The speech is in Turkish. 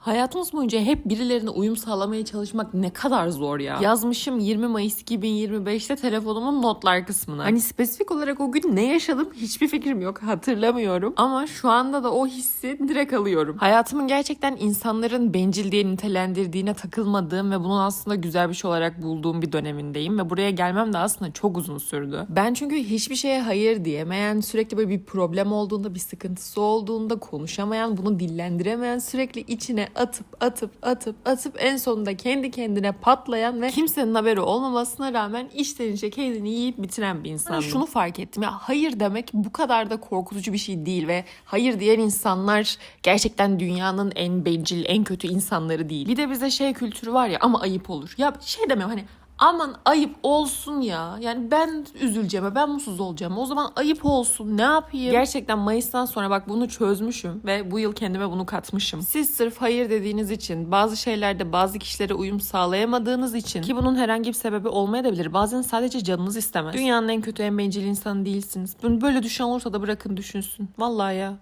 Hayatımız boyunca hep birilerine uyum sağlamaya çalışmak ne kadar zor ya. Yazmışım 20 Mayıs 2025'te telefonumun notlar kısmına. Hani spesifik olarak o gün ne yaşadım hiçbir fikrim yok. Hatırlamıyorum. Ama şu anda da o hissi direkt alıyorum. Hayatımın gerçekten insanların bencil diye nitelendirdiğine takılmadığım ve bunun aslında güzel bir şey olarak bulduğum bir dönemindeyim. Ve buraya gelmem de aslında çok uzun sürdü. Ben çünkü hiçbir şeye hayır diyemeyen, sürekli böyle bir problem olduğunda, bir sıkıntısı olduğunda konuşamayan, bunu dillendiremeyen, sürekli içine atıp atıp atıp atıp en sonunda kendi kendine patlayan ve kimsenin haberi olmamasına rağmen içten içe kendini yiyip bitiren bir insandım. şunu fark ettim ya hayır demek bu kadar da korkutucu bir şey değil ve hayır diyen insanlar gerçekten dünyanın en bencil, en kötü insanları değil. Bir de bize şey kültürü var ya ama ayıp olur. Ya şey demiyorum hani aman ayıp olsun ya. Yani ben üzüleceğim, ben mutsuz olacağım. O zaman ayıp olsun. Ne yapayım? Gerçekten Mayıs'tan sonra bak bunu çözmüşüm ve bu yıl kendime bunu katmışım. Siz sırf hayır dediğiniz için, bazı şeylerde bazı kişilere uyum sağlayamadığınız için ki bunun herhangi bir sebebi olmayabilir. Bazen sadece canınız istemez. Dünyanın en kötü, en bencil insanı değilsiniz. Bunu böyle düşünen olursa da bırakın düşünsün. Vallahi ya.